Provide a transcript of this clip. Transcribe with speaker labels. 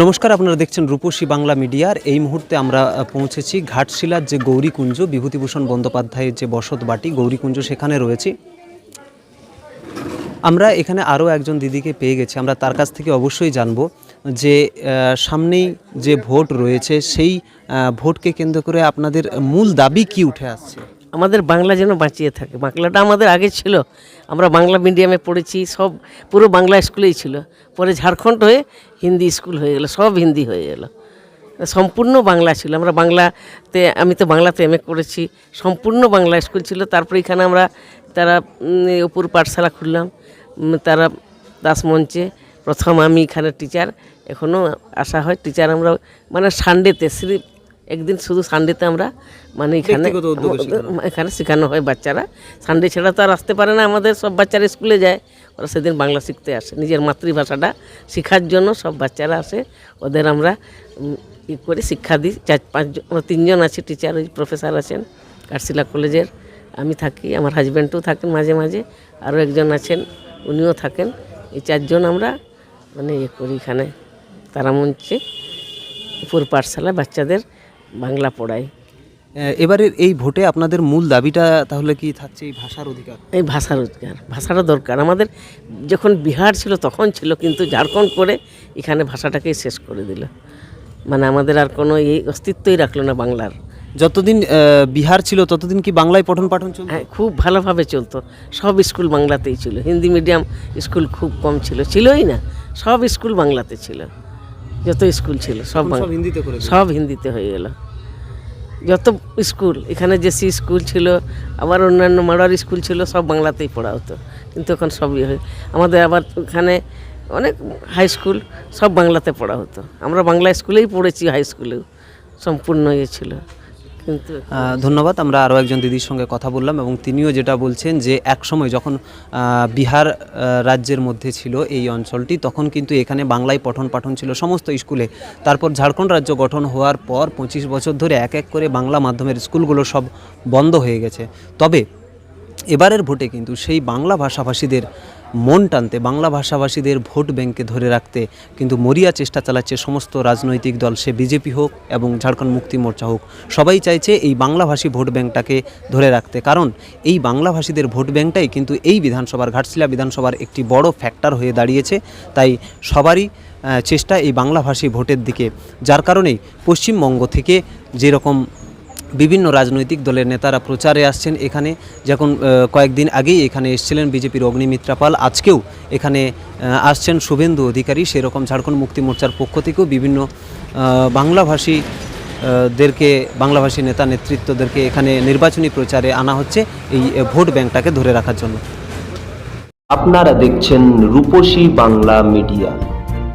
Speaker 1: নমস্কার, আপনারা দেখছেন রূপসী বাংলা মিডিয়ার এই মুহূর্তে আমরা পৌঁছেছি ঘাটশিলার যে গৌরীকুঞ্জ, বিভূতিভূষণ বন্দ্যোপাধ্যায়ের যে বসত বাটি গৌরীকুঞ্জ সেখানে রয়েছি। আমরা এখানে আরও একজন দিদিকে পেয়ে গেছি। আমরা তার কাছ থেকে অবশ্যই জানব যে সামনেই যে ভোট রয়েছে, সেই ভোটকে কেন্দ্র করে আপনাদের মূল দাবি কি উঠে আসছে?
Speaker 2: আমাদের বাংলা যেন বাঁচিয়ে থাকে। বাংলাটা আমাদের আগে ছিল। আমরা বাংলা মিডিয়ামে পড়েছি, সব পুরো বাংলা স্কুলেই ছিল। পরে ঝাড়খণ্ড হয়ে হিন্দি স্কুল হয়ে গেল, সব হিন্দি হয়ে গেল। সম্পূর্ণ বাংলা ছিল। আমরা বাংলাতে, আমি তো বাংলাতে এম করেছি। সম্পূর্ণ বাংলা স্কুল ছিল। তারপরে এখানে আমরা তারা উপর পাঠশালা খুললাম। তারা দাসমঞ্চে প্রথম আমি এখানে টিচার এখনও আসা হয় টিচার আমরা মানে সানডেতে শ্রী একদিন শুধু সানডেতে আমরা মানে এখানে এখানে শেখানো হয় বাচ্চারা। সানডে ছাড়া তো আর আসতে পারে না আমাদের সব বাচ্চারা স্কুলে যায়। ওরা সেদিন বাংলা শিখতে আসে। নিজের মাতৃভাষাটা শেখার জন্য সব বাচ্চারা আসে। ওদের আমরা ই করে শিক্ষা দিই। চার পাঁচজন আমরা তিনজন আছে টিচার ওই প্রফেসর আছেন কারশিলা কলেজের। আমি থাকি আমার হাজব্যান্ডও থাকেন মাঝে মাঝে। আরও একজন আছেন উনিও থাকেন। এই চারজন আমরা মানে ইয়ে করি এখানে তারামঞ্চে উপর পাঠশালায় বাচ্চাদের বাংলা পড়াই
Speaker 1: আহ, এবারের এই ভোটে আপনাদের মূল দাবিটা তাহলে কি থাকছে এই ভাষার অধিকার?
Speaker 2: এই ভাষার অধিকার ভাষাটা দরকার। আমাদের যখন বিহার ছিল তখন ছিল কিন্তু ঝাড়খণ্ড করে এখানে ভাষাটাকেই শেষ করে দিল। মানে আমাদের আর কোনো এই অস্তিত্বই রাখল না বাংলার।
Speaker 1: যতদিন বিহার ছিল ততদিন কি বাংলায় পঠন পাঠন চলছে
Speaker 2: হ্যাঁ খুব ভালোভাবে চলতো। সব স্কুল বাংলাতেই ছিল। হিন্দি মিডিয়াম স্কুল খুব কম ছিল। ছিলই না। সব স্কুল বাংলাতে ছিল। যত স্কুল ছিল সব
Speaker 1: সব হিন্দিতে
Speaker 2: সব হিন্দিতে হয়ে গেল। যত স্কুল, এখানে যে সি স্কুল ছিল, আবার অন্যান্য মাড়ার স্কুল ছিল, সব বাংলাতেই পড়া হতো। কিন্তু এখন সবই হয়ে, আমাদের আবার এখানে অনেক হাই স্কুল সব বাংলাতে পড়া হতো। আমরা বাংলা স্কুলেই পড়েছি হাই স্কুলেও সম্পূর্ণ ইয়ে ছিল।
Speaker 1: ধন্যবাদ। আমরা আরও একজন দিদির সঙ্গে কথা বললাম এবং তিনিও যেটা বলছেন যে এক সময় যখন বিহার রাজ্যের মধ্যে ছিল এই অঞ্চলটি, তখন কিন্তু এখানে বাংলায় পঠন পাঠন ছিল সমস্ত স্কুলে। তারপর ঝাড়খণ্ড রাজ্য গঠন হওয়ার পর পঁচিশ বছর ধরে এক এক করে বাংলা মাধ্যমের স্কুলগুলো সব বন্ধ হয়ে গেছে। তবে এবারের ভোটে কিন্তু সেই বাংলা ভাষাভাষীদের মন টানতে বাংলা ভাষাভাষীদের ভোট ব্যাংকে ধরে রাখতে কিন্তু মরিয়া চেষ্টা চালাচ্ছে সমস্ত রাজনৈতিক দল, সে বিজেপি হোক এবং ঝাড়খণ্ড মুক্তি মোর্চা হোক। সবাই চাইছে এই বাংলাভাষী ভোট ব্যাংকটাকে ধরে রাখতে। কারণ এই বাংলাভাষীদের ভোট ব্যাংকটাই কিন্তু এই বিধানসভার, ঘাটশিলা বিধানসভার একটি বড় ফ্যাক্টর হয়ে দাঁড়িয়েছে। তাই সবারই চেষ্টা এই বাংলাভাষী ভোটের দিকে। যার কারণেই পশ্চিমবঙ্গ থেকে যেরকম বিভিন্ন রাজনৈতিক দলের নেতারা প্রচারে আসছেন এখানে। যখন কয়েকদিন আগেই এখানে এসেছিলেন বিজেপির অগ্নিমিত্রা পাল আজকেও এখানে আসছেন শুভেন্দু অধিকারী। সেরকম ঝাড়খণ্ড মুক্তি মোর্চার পক্ষ থেকেও বিভিন্ন বাংলাভাষী দেরকে, বাংলাভাষী নেতা নেতৃত্বদেরকে এখানে নির্বাচনী প্রচারে আনা হচ্ছে এই ভোট ব্যাংকটাকে ধরে রাখার জন্য।
Speaker 3: আপনারা দেখছেন রূপসী বাংলা মিডিয়া।